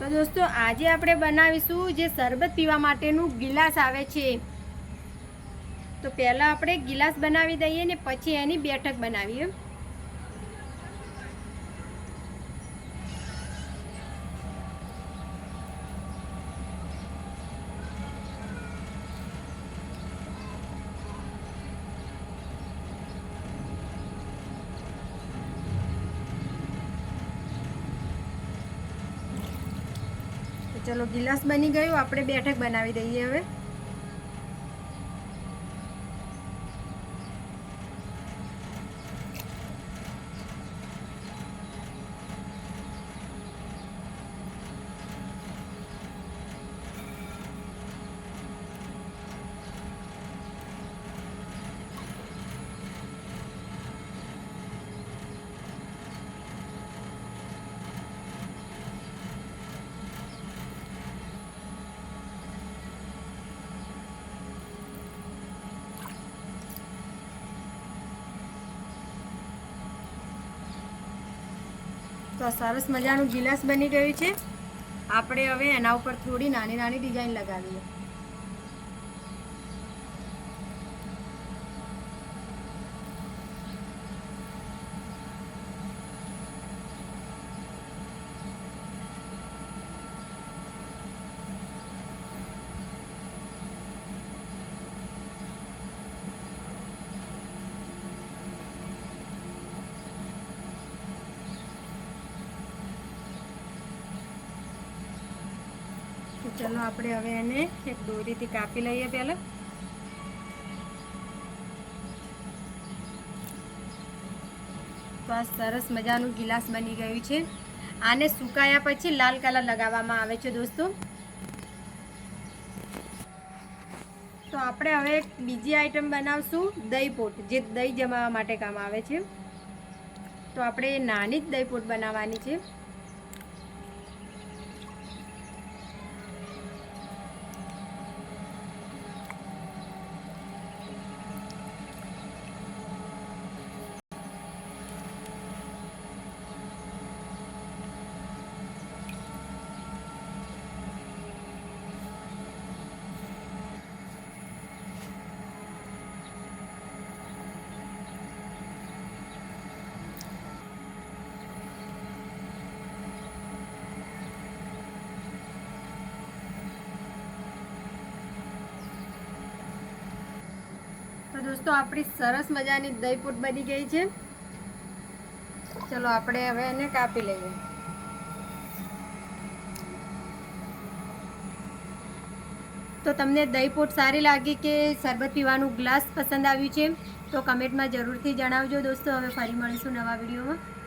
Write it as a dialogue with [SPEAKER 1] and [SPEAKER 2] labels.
[SPEAKER 1] તો દોસ્તો, આજે આપણે બનાવીશું જે શરબત પીવા માટેનું ગિલાસ આવે છે. તો પહેલાં આપણે ગિલાસ બનાવી દઈએ ને પછી એની બેઠક બનાવીએ. તો ચલો ગિલાસ બની ગયું. આપણે બેઠક બનાવી દઈએ હવે. તો સરસ મજાનું ગિલાસ બની ગયું છે. આપણે હવે એના ઉપર થોડી નાની નાની ડિઝાઇન લગાવીએ. ચલો આપણે હવે એને એક દોરીથી કાપી લઈએ પહેલાં. તો આ સરસ મજાનું ગિલાસ બની ગયું છે. આને સુકાયા પછી લાલ કલર લગાવવામાં આવે છે દોસ્તો. તો આપણે હવે બીજી આઈટમ બનાવશું દહીં પોટ જે દહીં જમાવવા માટે કામ આવે છે. તો આપણે નાની જ દહીં પોટ બનાવવાની છે. તો દોસ્તો, આપણી સરસ મજાની દહીંપૂટ બની ગઈ છે. ચલો, આપણે હવે એને કાપી લઈએ. તો તમને દહીં સારી લાગી કે શરબત પીવાનું ગ્લાસ પસંદ આવ્યું છે, તો કમેન્ટમાં જરૂરથી જણાવજો દોસ્તો. હવે ફરી મળીશું નવા વિડીયોમાં.